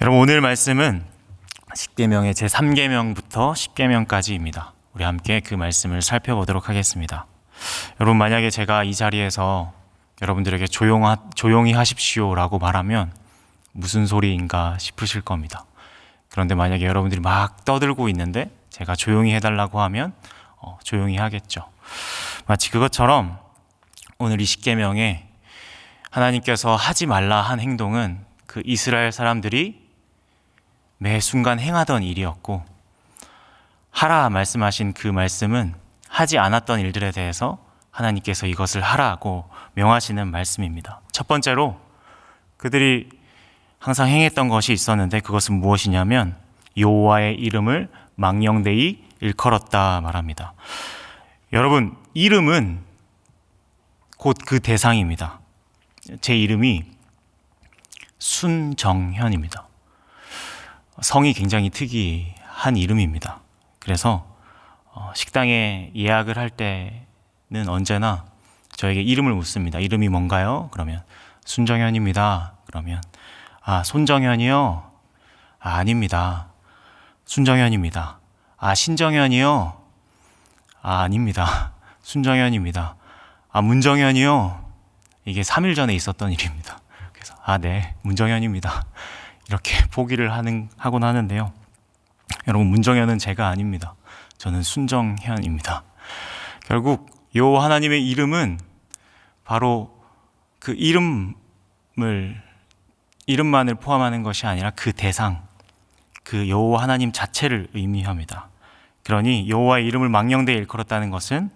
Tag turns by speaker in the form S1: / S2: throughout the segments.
S1: 여러분 오늘 말씀은 10계명의 제 3계명부터 10계명까지입니다. 우리 함께 그 말씀을 살펴보도록 하겠습니다. 여러분 만약에 제가 이 자리에서 여러분들에게 조용하, 조용히 하십시오라고 말하면 무슨 소리인가 싶으실 겁니다. 그런데 만약에 여러분들이 막 떠들고 있는데 제가 조용히 해달라고 하면 어, 조용히 하겠죠. 마치 그것처럼 오늘 이 10계명에 하나님께서 하지 말라 한 행동은 그 이스라엘 사람들이 매 순간 행하던 일이었고 하라 말씀하신 그 말씀은 하지 않았던 일들에 대해서 하나님께서 이것을 하라고 명하시는 말씀입니다. 첫 번째로 그들이 항상 행했던 것이 있었는데 그것은 무엇이냐면 여호와의 이름을 망령되이 일컬었다 말합니다. 여러분 이름은 곧 그 대상입니다. 제 이름이 순정현입니다. 성이 굉장히 특이한 이름입니다. 그래서 어, 식당에 예약을 할 때는 언제나 저에게 이름을 묻습니다. 이름이 뭔가요? 그러면 순정현입니다. 그러면 아 손정현이요? 아, 아닙니다. 순정현입니다. 아 신정현이요? 아 아닙니다. 순정현입니다. 아 문정현이요? 이게 3일 전에 있었던 일입니다. 그래서 아 네 문정현입니다. 이렇게 포기를 하는 하곤 하는데요. 여러분 문정현은 제가 아닙니다. 저는 순정현입니다. 결국 요 하나님의 이름은 바로 그 이름을 이름만을 포함하는 것이 아니라 그 대상, 그 여호와 하나님 자체를 의미합니다. 그러니 여호와의 이름을 망령되이 일컬었다는 것은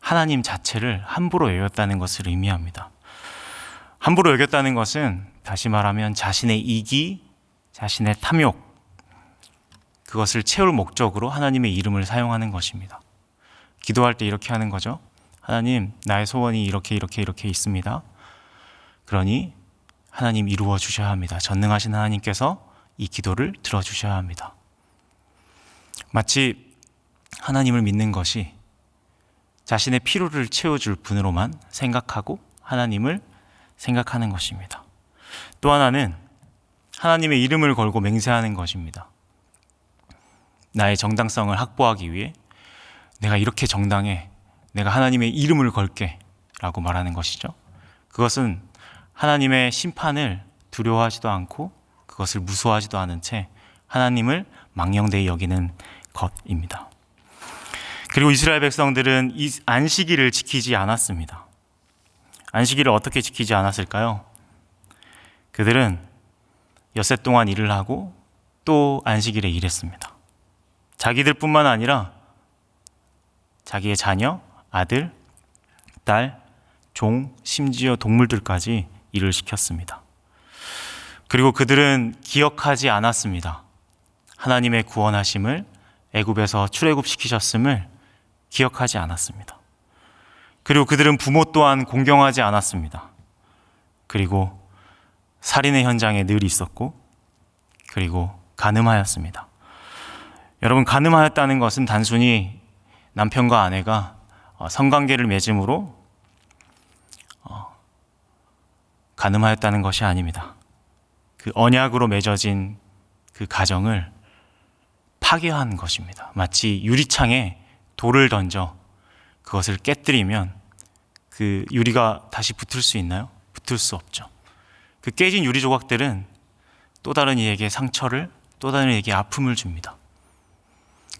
S1: 하나님 자체를 함부로 여겼다는 것을 의미합니다. 함부로 여겼다는 것은 다시 말하면 자신의 이기, 자신의 탐욕, 그것을 채울 목적으로 하나님의 이름을 사용하는 것입니다. 기도할 때 이렇게 하는 거죠. 하나님, 나의 소원이 이렇게 이렇게 이렇게 있습니다. 그러니 하나님 이루어 주셔야 합니다. 전능하신 하나님께서 이 기도를 들어 주셔야 합니다. 마치 하나님을 믿는 것이 자신의 피로를 채워줄 분으로만 생각하고 하나님을 생각하는 것입니다. 또 하나는 하나님의 이름을 걸고 맹세하는 것입니다. 나의 정당성을 확보하기 위해 내가 이렇게 정당해. 내가 하나님의 이름을 걸게. 라고 말하는 것이죠. 그것은 하나님의 심판을 두려워하지도 않고 그것을 무서워하지도 않은 채 하나님을 망령되이 여기는 것입니다. 그리고 이스라엘 백성들은 이 안식일을 지키지 않았습니다. 안식일을 어떻게 지키지 않았을까요? 그들은 엿새 동안 일을 하고 또 안식일에 일했습니다. 자기들뿐만 아니라 자기의 자녀, 아들, 딸, 종, 심지어 동물들까지 일을 시켰습니다. 그리고 그들은 기억하지 않았습니다. 하나님의 구원하심을 애굽에서 출애굽 시키셨음을 기억하지 않았습니다. 그리고 그들은 부모 또한 공경하지 않았습니다. 그리고 살인의 현장에 늘 있었고, 그리고 가늠하였습니다. 여러분, 가늠하였다는 것은 단순히 남편과 아내가 어, 성관계를 맺음으로 어, 가늠하였다는 것이 아닙니다. 그 언약으로 맺어진 그 가정을 파괴한 것입니다. 마치 유리창에 돌을 던져 그것을 깨뜨리면 그 유리가 다시 붙을 수 있나요? 붙을 수 없죠. 그 깨진 유리 조각들은 또 다른 이에게 상처를 또 다른 이에게 아픔을 줍니다.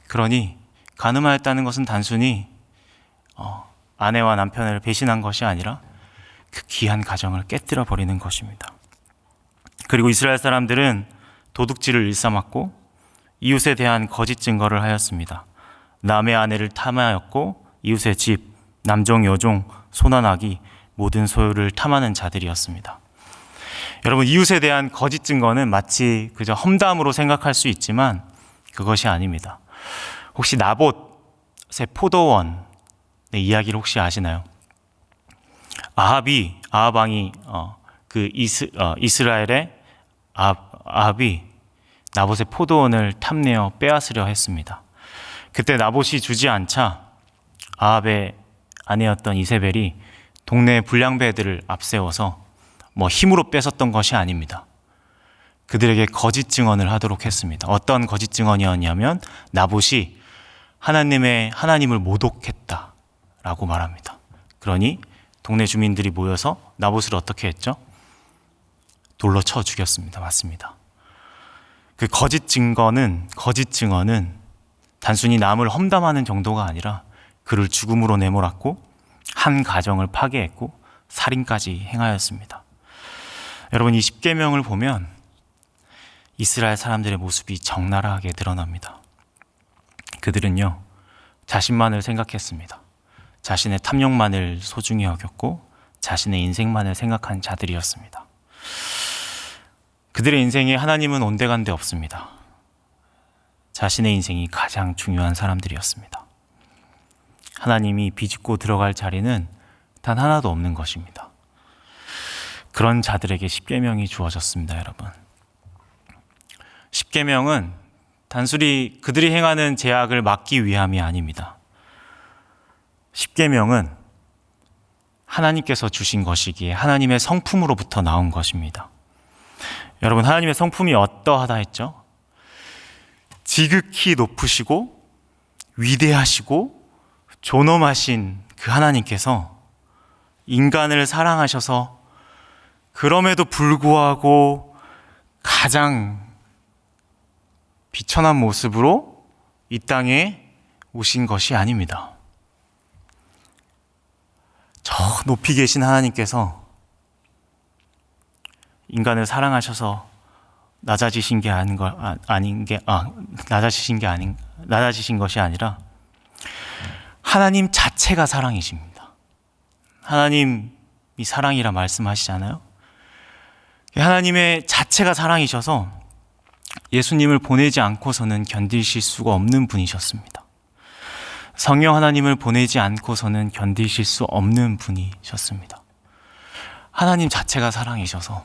S1: 그러니 가늠하였다는 것은 단순히 어, 아내와 남편을 배신한 것이 아니라 그 귀한 가정을 깨뜨려 버리는 것입니다. 그리고 이스라엘 사람들은 도둑질을 일삼았고 이웃에 대한 거짓 증거를 하였습니다. 남의 아내를 탐하였고 이웃의 집, 남종, 여종, 소나나기 모든 소유를 탐하는 자들이었습니다. 여러분 이웃에 대한 거짓 증거는 마치 그저 험담으로 생각할 수 있지만 그것이 아닙니다. 혹시 나봇의 포도원의 이야기를 혹시 아시나요? 아합이 아합 왕이 어, 그 이스, 어, 이스라엘의 아합, 아합이 나봇의 포도원을 탐내어 빼앗으려 했습니다. 그때 나봇이 주지 않자 아합의 아내였던 이세벨이 동네 불량배들을 앞세워서 뭐 힘으로 뺏었던 것이 아닙니다. 그들에게 거짓 증언을 하도록 했습니다. 어떤 거짓 증언이었냐면 나봇이 하나님의 하나님을 모독했다라고 말합니다. 그러니 동네 주민들이 모여서 나봇을 어떻게 했죠? 돌로 쳐 죽였습니다. 맞습니다. 그 거짓 증거는 거짓 증언은 단순히 남을 험담하는 정도가 아니라 그를 죽음으로 내몰았고 한 가정을 파괴했고 살인까지 행하였습니다. 여러분 이 십계명을 보면 이스라엘 사람들의 모습이 적나라하게 드러납니다. 그들은요 자신만을 생각했습니다. 자신의 탐욕만을 소중히 여겼고 자신의 인생만을 생각한 자들이었습니다. 그들의 인생에 하나님은 온데간데 없습니다. 자신의 인생이 가장 중요한 사람들이었습니다. 하나님이 비집고 들어갈 자리는 단 하나도 없는 것입니다. 그런 자들에게 십계명이 주어졌습니다, 여러분. 십계명은 단순히 그들이 행하는 제약을 막기 위함이 아닙니다. 십계명은 하나님께서 주신 것이기에 하나님의 성품으로부터 나온 것입니다. 여러분 하나님의 성품이 어떠하다 했죠? 지극히 높으시고 위대하시고 존엄하신 그 하나님께서 인간을 사랑하셔서 그럼에도 불구하고 가장 비천한 모습으로 이 땅에 오신 것이 아닙니다. 저 높이 계신 하나님께서 인간을 사랑하셔서 낮아지신 게 아닌 거 아, 아닌 게 아, 낮아지신 게 아닌 낮아지신 것이 아니라 하나님 자체가 사랑이십니다. 하나님이 사랑이라 말씀하시잖아요. 하나님의 자체가 사랑이셔서 예수님을 보내지 않고서는 견디실 수가 없는 분이셨습니다. 성령 하나님을 보내지 않고서는 견디실 수 없는 분이셨습니다. 하나님 자체가 사랑이셔서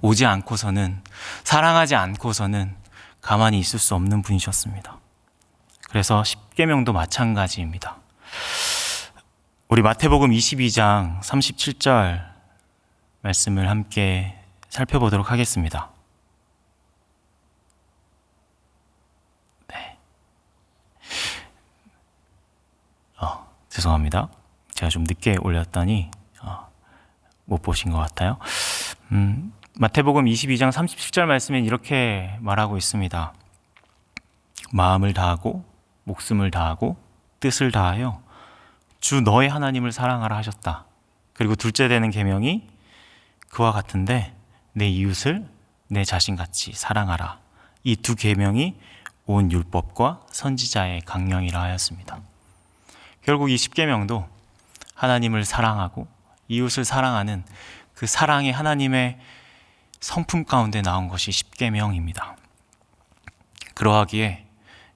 S1: 오지 않고서는 사랑하지 않고서는 가만히 있을 수 없는 분이셨습니다. 그래서 십계명도 마찬가지입니다. 우리 마태복음 22장 37절 말씀을 함께 살펴보도록 하겠습니다. 네. 어, 죄송합니다. 제가 좀 늦게 올렸더니 어, 못 보신 것 같아요. 음, 마태복음 22장 37절 말씀엔 이렇게 말하고 있습니다. 마음을 다하고 목숨을 다하고 뜻을 다하여 주 너의 하나님을 사랑하라 하셨다. 그리고 둘째 되는 계명이 그와 같은데 내 이웃을 내 자신같이 사랑하라. 이 두 계명이 온 율법과 선지자의 강령이라 하였습니다. 결국 이 십계명도 하나님을 사랑하고 이웃을 사랑하는 그 사랑의 하나님의 성품 가운데 나온 것이 십계명입니다. 그러하기에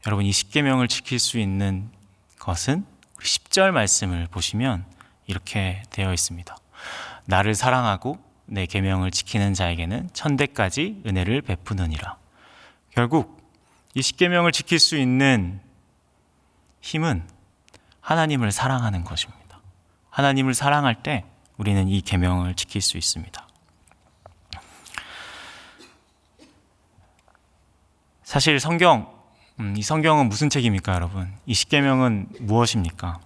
S1: 여러분 이 십계명을 지킬 수 있는 것은 10절 말씀을 보시면 이렇게 되어 있습니다. 나를 사랑하고 내 계명을 지키는 자에게는 천대까지 은혜를 베푸느니라. 결국 이 십계명을 지킬 수 있는 힘은 하나님을 사랑하는 것입니다. 하나님을 사랑할 때 우리는 이 계명을 지킬 수 있습니다. 사실 성경 음, 이 성경은 무슨 책입니까, 여러분? 이 십계명은 무엇입니까?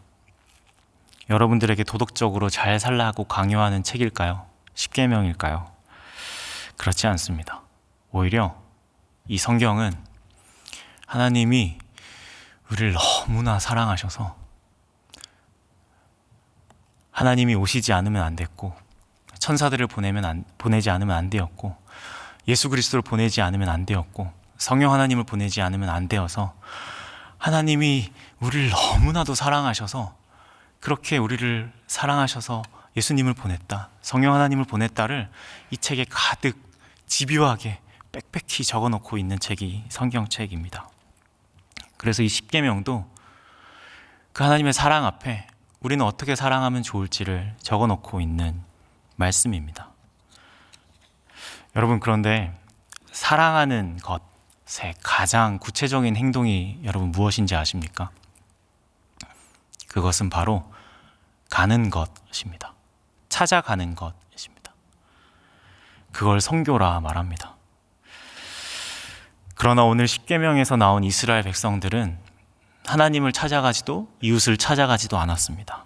S1: 여러분들에게 도덕적으로 잘 살라고 강요하는 책일까요? 십계명일까요? 그렇지 않습니다. 오히려 이 성경은 하나님이 우리를 너무나 사랑하셔서 하나님이 오시지 않으면 안 됐고 천사들을 보내면 안, 보내지 않으면 안 되었고 예수 그리스도를 보내지 않으면 안 되었고 성령 하나님을 보내지 않으면 안 되어서 하나님이 우리를 너무나도 사랑하셔서 그렇게 우리를 사랑하셔서 예수님을 보냈다. 성령 하나님을 보냈다를 이 책에 가득 집요하게 빽빽히 적어 놓고 있는 책이 성경책입니다. 그래서 이 십계명도 그 하나님의 사랑 앞에 우리는 어떻게 사랑하면 좋을지를 적어 놓고 있는 말씀입니다. 여러분 그런데 사랑하는 것새 가장 구체적인 행동이 여러분 무엇인지 아십니까? 그것은 바로 가는 것입니다. 찾아가는 것입니다. 그걸 성교라 말합니다. 그러나 오늘 십계명에서 나온 이스라엘 백성들은 하나님을 찾아가지도 이웃을 찾아가지도 않았습니다.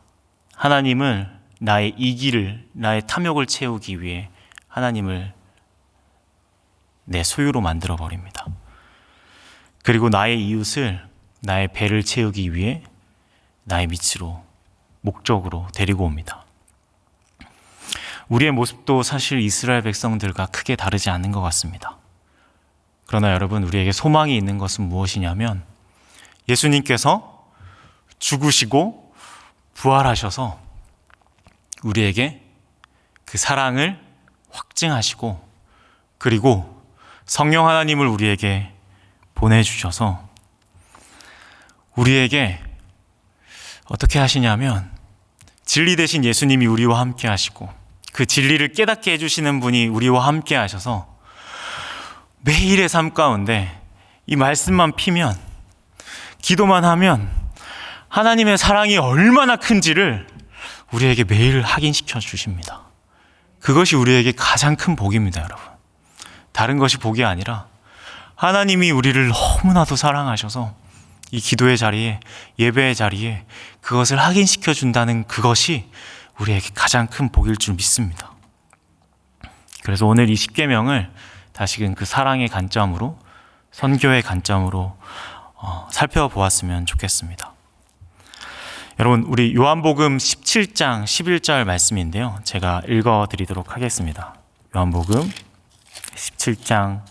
S1: 하나님을 나의 이기를 나의 탐욕을 채우기 위해 하나님을 내 소유로 만들어 버립니다. 그리고 나의 이웃을 나의 배를 채우기 위해 나의 밑으로 목적으로 데리고 옵니다. 우리의 모습도 사실 이스라엘 백성들과 크게 다르지 않는 것 같습니다. 그러나 여러분, 우리에게 소망이 있는 것은 무엇이냐면 예수님께서 죽으시고 부활하셔서 우리에게 그 사랑을 확증하시고 그리고 성령 하나님을 우리에게 보내주셔서 우리에게 어떻게 하시냐면 진리 대신 예수님이 우리와 함께 하시고 그 진리를 깨닫게 해주시는 분이 우리와 함께 하셔서 매일의 삶 가운데 이 말씀만 피면 기도만 하면 하나님의 사랑이 얼마나 큰지를 우리에게 매일 확인시켜 주십니다. 그것이 우리에게 가장 큰 복입니다, 여러분. 다른 것이 복이 아니라 하나님이 우리를 너무나도 사랑하셔서 이 기도의 자리에 예배의 자리에 그것을 확인시켜 준다는 그것이 우리에게 가장 큰 복일 줄 믿습니다. 그래서 오늘 이 십계명을 다시금 그 사랑의 관점으로 선교의 관점으로 어, 살펴보았으면 좋겠습니다. 여러분 우리 요한복음 17장 11절 말씀인데요. 제가 읽어 드리도록 하겠습니다. 요한복음 17장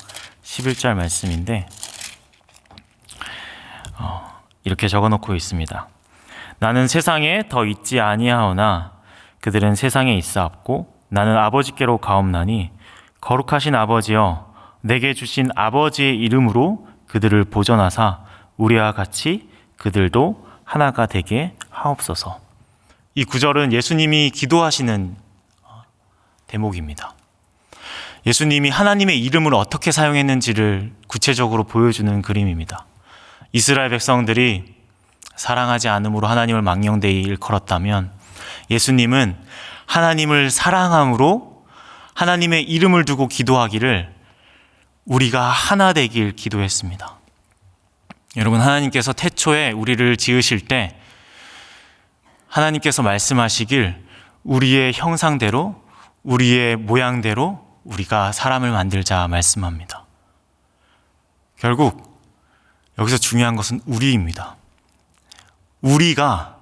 S1: 11절 말씀인데 어, 이렇게 적어 놓고 있습니다. 나는 세상에 더 있지 아니하오나 그들은 세상에 있사옵고 나는 아버지께로 가옵나니 거룩하신 아버지여 내게 주신 아버지의 이름으로 그들을 보존하사 우리와 같이 그들도 하나가 되게 하옵소서. 이 구절은 예수님이 기도하시는 대목입니다. 예수님이 하나님의 이름을 어떻게 사용했는지를 구체적으로 보여주는 그림입니다. 이스라엘 백성들이 사랑하지 않음으로 하나님을 망령되이 일컬었다면 예수님은 하나님을 사랑함으로 하나님의 이름을 두고 기도하기를 우리가 하나 되길 기도했습니다. 여러분, 하나님께서 태초에 우리를 지으실 때 하나님께서 말씀하시길 우리의 형상대로, 우리의 모양대로 우리가 사람을 만들자 말씀합니다. 결국 여기서 중요한 것은 우리입니다. 우리가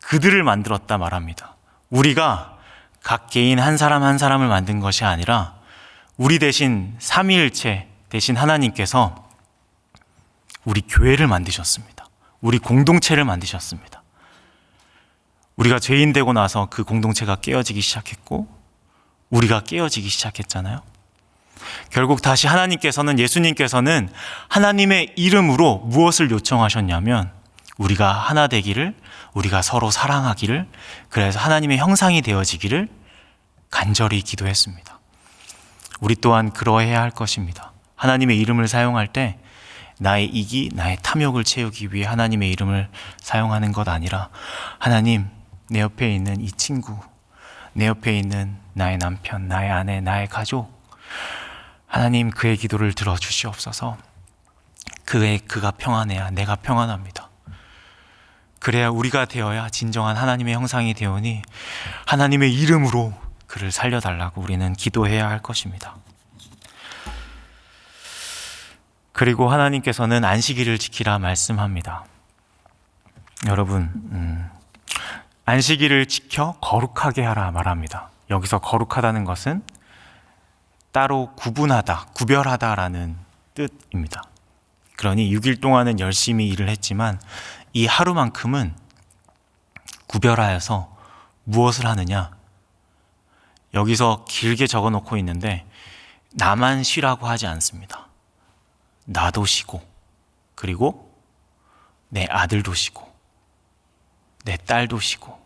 S1: 그들을 만들었다 말합니다. 우리가 각 개인 한 사람 한 사람을 만든 것이 아니라 우리 대신 삼위일체 대신 하나님께서 우리 교회를 만드셨습니다. 우리 공동체를 만드셨습니다. 우리가 죄인 되고 나서 그 공동체가 깨어지기 시작했고 우리가 깨어지기 시작했잖아요. 결국 다시 하나님께서는 예수님께서는 하나님의 이름으로 무엇을 요청하셨냐면 우리가 하나 되기를 우리가 서로 사랑하기를 그래서 하나님의 형상이 되어지기를 간절히 기도했습니다. 우리 또한 그러해야 할 것입니다. 하나님의 이름을 사용할 때 나의 이기, 나의 탐욕을 채우기 위해 하나님의 이름을 사용하는 것 아니라 하나님, 내 옆에 있는 이 친구, 내 옆에 있는 나의 남편, 나의 아내, 나의 가족, 하나님 그의 기도를 들어 주시옵소서. 그의 그가 평안해야 내가 평안합니다. 그래야 우리가 되어야 진정한 하나님의 형상이 되오니 하나님의 이름으로 그를 살려달라고 우리는 기도해야 할 것입니다. 그리고 하나님께서는 안식일을 지키라 말씀합니다. 여러분, 음, 안식일을 지켜 거룩하게 하라 말합니다. 여기서 거룩하다는 것은 따로 구분하다, 구별하다라는 뜻입니다. 그러니 6일 동안은 열심히 일을 했지만 이 하루만큼은 구별하여서 무엇을 하느냐? 여기서 길게 적어 놓고 있는데 나만 쉬라고 하지 않습니다. 나도 쉬고 그리고 내 아들도 쉬고 내 딸도 쉬고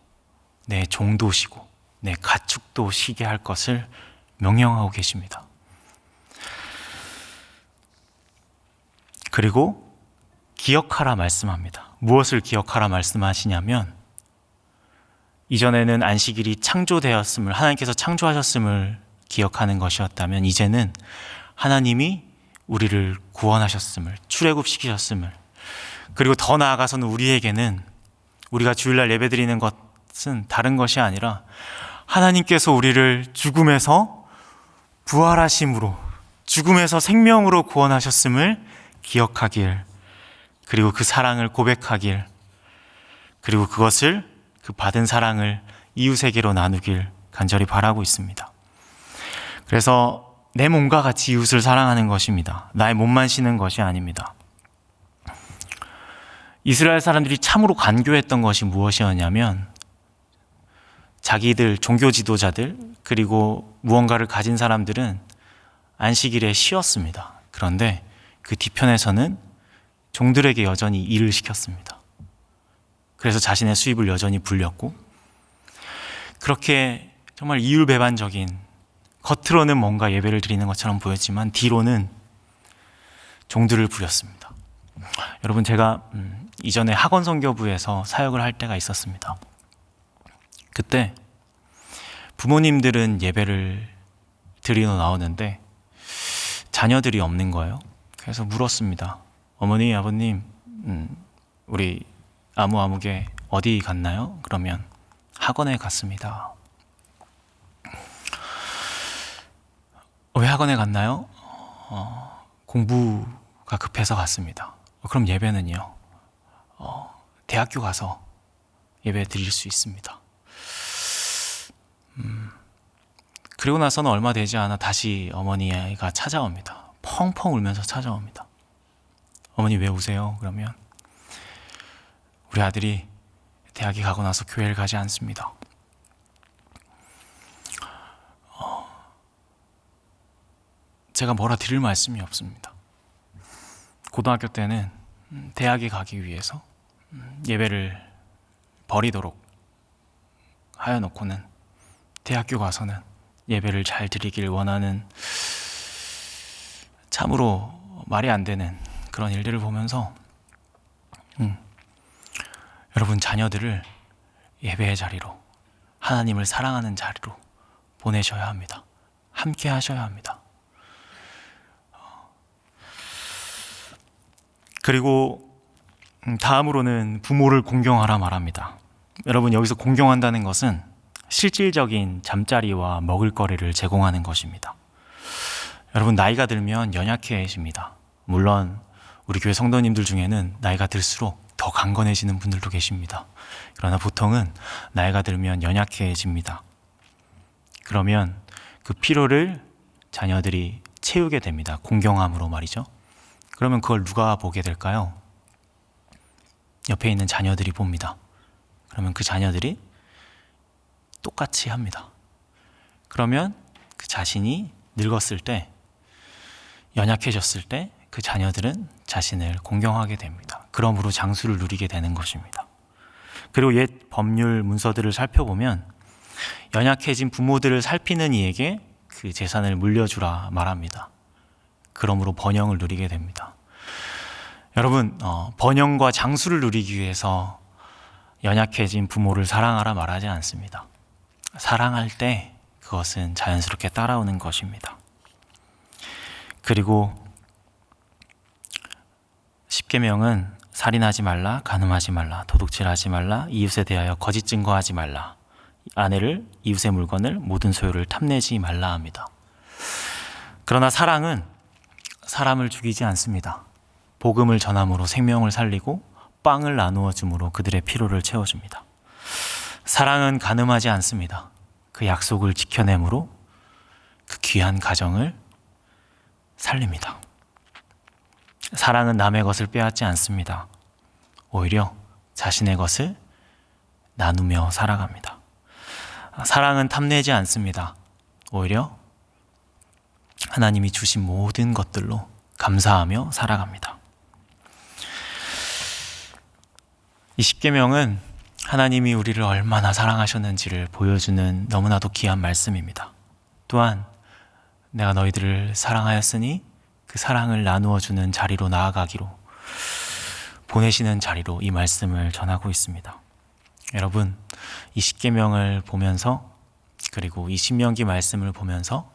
S1: 내 종도 쉬고 내 가축도 쉬게 할 것을 명령하고 계십니다. 그리고 기억하라 말씀합니다. 무엇을 기억하라 말씀하시냐면 이전에는 안식일이 창조되었음을 하나님께서 창조하셨음을 기억하는 것이었다면 이제는 하나님이 우리를 구원하셨음을 출애굽시키셨음을 그리고 더 나아가서는 우리에게는 우리가 주일날 예배드리는 것은 다른 것이 아니라 하나님께서 우리를 죽음에서 부활하심으로 죽음에서 생명으로 구원하셨음을 기억하길 그리고 그 사랑을 고백하길 그리고 그것을 그 받은 사랑을 이웃에게로 나누길 간절히 바라고 있습니다. 그래서 내 몸과 같이 이웃을 사랑하는 것입니다. 나의 몸만 쉬는 것이 아닙니다. 이스라엘 사람들이 참으로 간교했던 것이 무엇이었냐면 자기들 종교 지도자들 그리고 무언가를 가진 사람들은 안식일에 쉬었습니다. 그런데 그 뒤편에서는 종들에게 여전히 일을 시켰습니다. 그래서 자신의 수입을 여전히 불렸고 그렇게 정말 이율배반적인 겉으로는 뭔가 예배를 드리는 것처럼 보였지만 뒤로는 종들을 부렸습니다. 여러분 제가 음, 이전에 학원 선교부에서 사역을 할 때가 있었습니다. 그때 부모님들은 예배를 드리러 나오는데 자녀들이 없는 거예요. 그래서 물었습니다. 어머니, 아버님, 음, 우리 아무 아무개 어디 갔나요? 그러면 학원에 갔습니다. 어, 왜 학원에 갔나요? 어, 공부가 급해서 갔습니다. 어, 그럼 예배는요? 어, 대학교 가서 예배 드릴 수 있습니다. 음, 그리고 나서는 얼마 되지 않아 다시 어머니가 찾아옵니다. 펑펑 울면서 찾아옵니다. 어머니 왜 우세요? 그러면 우리 아들이 대학에 가고 나서 교회를 가지 않습니다. 어, 제가 뭐라 드릴 말씀이 없습니다. 고등학교 때는 음, 대학에 가기 위해서 음, 예배를 버리도록 하여 놓고는 대학교 가서는 예배를 잘 드리길 원하는 참으로 말이 안 되는 그런 일들을 보면서 음, 여러분 자녀들을 예배의 자리로 하나님을 사랑하는 자리로 보내셔야 합니다. 함께 하셔야 합니다. 그리고 음, 다음으로는 부모를 공경하라 말합니다. 여러분 여기서 공경한다는 것은 실질적인 잠자리와 먹을거리를 제공하는 것입니다. 여러분 나이가 들면 연약해집니다. 물론 우리 교회 성도님들 중에는 나이가 들수록 더 강건해지는 분들도 계십니다. 그러나 보통은 나이가 들면 연약해집니다. 그러면 그 피로를 자녀들이 채우게 됩니다. 공경함으로 말이죠. 그러면 그걸 누가 보게 될까요? 옆에 있는 자녀들이 봅니다. 그러면 그 자녀들이 똑같이 합니다. 그러면 그 자신이 늙었을 때, 연약해졌을 때 그 자녀들은 자신을 공경하게 됩니다. 그러므로 장수를 누리게 되는 것입니다. 그리고 옛 법률 문서들을 살펴보면 연약해진 부모들을 살피는 이에게 그 재산을 물려주라 말합니다. 그러므로 번영을 누리게 됩니다. 여러분, 어, 번영과 장수를 누리기 위해서 연약해진 부모를 사랑하라 말하지 않습니다. 사랑할 때 그것은 자연스럽게 따라오는 것입니다. 그리고 십계명은 살인하지 말라, 간음하지 말라, 도둑질하지 말라, 이웃에 대하여 거짓 증거하지 말라, 아내를 이웃의 물건을 모든 소유를 탐내지 말라 합니다. 그러나 사랑은 사람을 죽이지 않습니다. 복음을 전함으로 생명을 살리고 빵을 나누어 줌으로 그들의 피로를 채워줍니다. 사랑은 가늠하지 않습니다. 그 약속을 지켜내므로 그 귀한 가정을 살립니다. 사랑은 남의 것을 빼앗지 않습니다. 오히려 자신의 것을 나누며 살아갑니다. 사랑은 탐내지 않습니다. 오히려 하나님이 주신 모든 것들로 감사하며 살아갑니다. 이 십계명은 하나님이 우리를 얼마나 사랑하셨는지를 보여주는 너무나도 귀한 말씀입니다. 또한 내가 너희들을 사랑하였으니 그 사랑을 나누어 주는 자리로 나아가기로 보내시는 자리로 이 말씀을 전하고 있습니다. 여러분, 이 십계명을 보면서 그리고 이 신명기 말씀을 보면서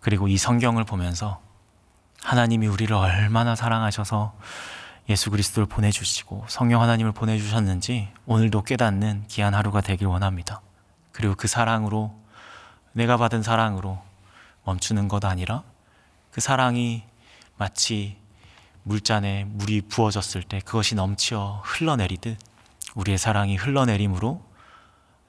S1: 그리고 이 성경을 보면서 하나님이 우리를 얼마나 사랑하셔서 예수 그리스도를 보내주시고 성령 하나님을 보내주셨는지 오늘도 깨닫는 귀한 하루가 되길 원합니다. 그리고 그 사랑으로 내가 받은 사랑으로 멈추는 것 아니라 그 사랑이 마치 물잔에 물이 부어졌을 때 그것이 넘치어 흘러내리듯 우리의 사랑이 흘러내림으로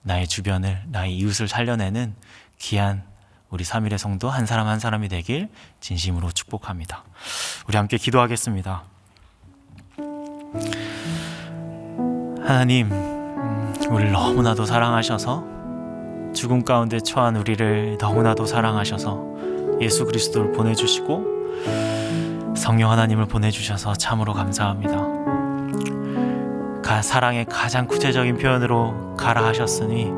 S1: 나의 주변을 나의 이웃을 살려내는 귀한 우리 3일의 성도 한 사람 한 사람이 되길 진심으로 축복합니다. 우리 함께 기도하겠습니다. 하나님, 음, 우리를 너무나도 사랑하셔서 죽음 가운데 처한 우리를 너무나도 사랑하셔서 예수 그리스도를 보내주시고 성령 하나님을 보내주셔서 참으로 감사합니다. 가, 사랑의 가장 구체적인 표현으로 가라 하셨으니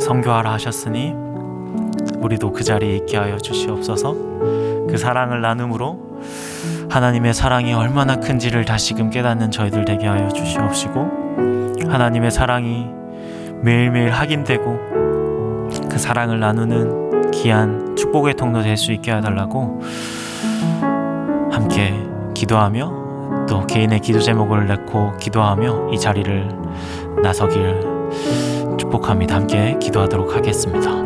S1: 성교하라 하셨으니 우리도 그 자리에 있게 하여 주시옵소서. 그 사랑을 나눔으로 하나님의 사랑이 얼마나 큰지를 다시금 깨닫는 저희들 되게 하여 주시옵시고 하나님의 사랑이 매일매일 확인되고 그 사랑을 나누는 귀한 축복의 통로 될 수 있게 해달라고 함께 기도하며 또 개인의 기도 제목을 넣고 기도하며 이 자리를 나서길 축복합니다. 함께 기도하도록 하겠습니다.